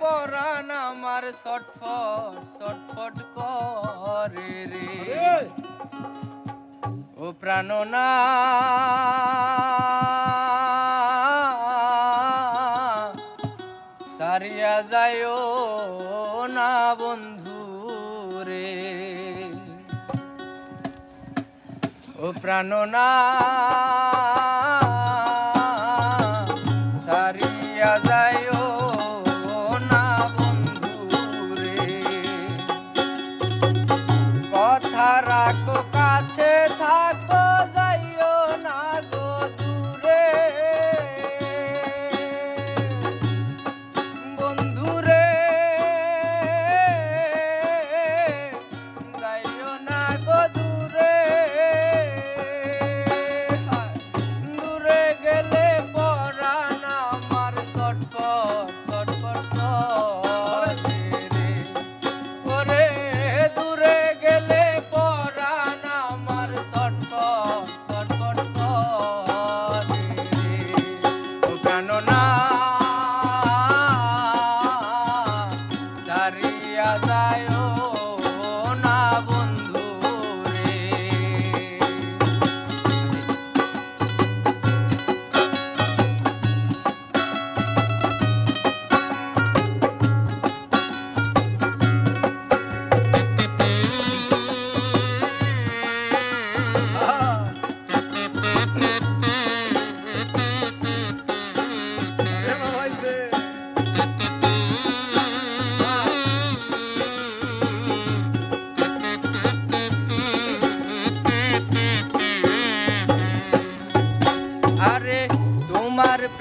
পরাণ আমার ছটফট ছটফট করে রে। ও প্রাণনা সারিয়া যায়ও না বন্ধু রে। ও প্রাণনা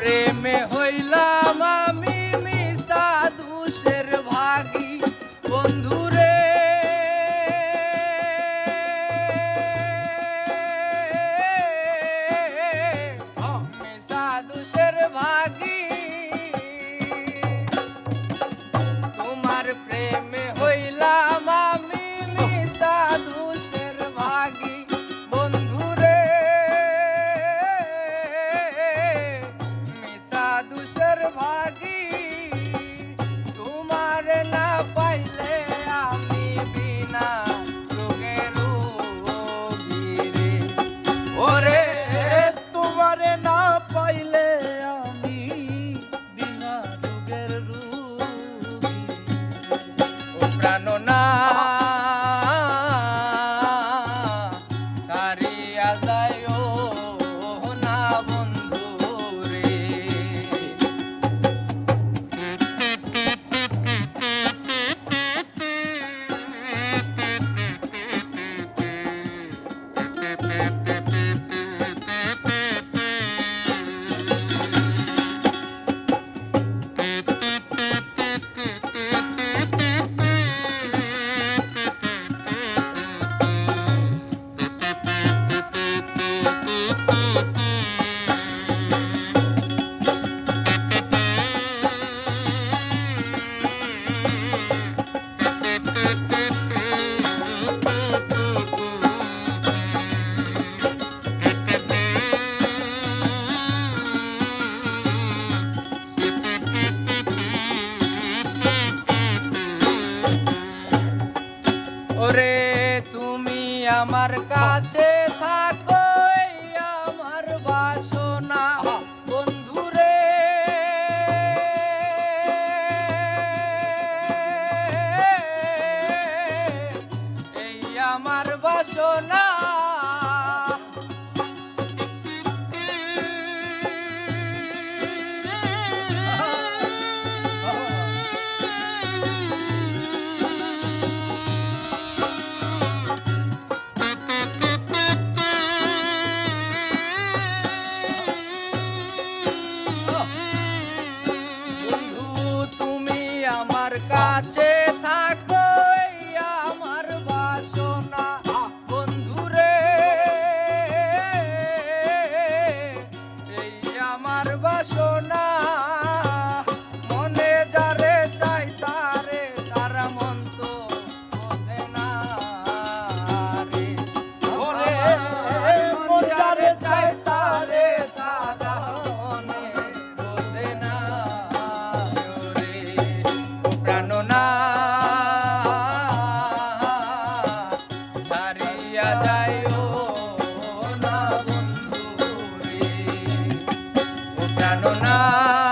প্রেমে হইলাম আমি মিশা দুষের ভাগি। বন্ধুরে তুমি আমার কাছে থাকো এই আমার বাসনা। বন্ধুরে। এই আমার বাসনা কাছে I don't know.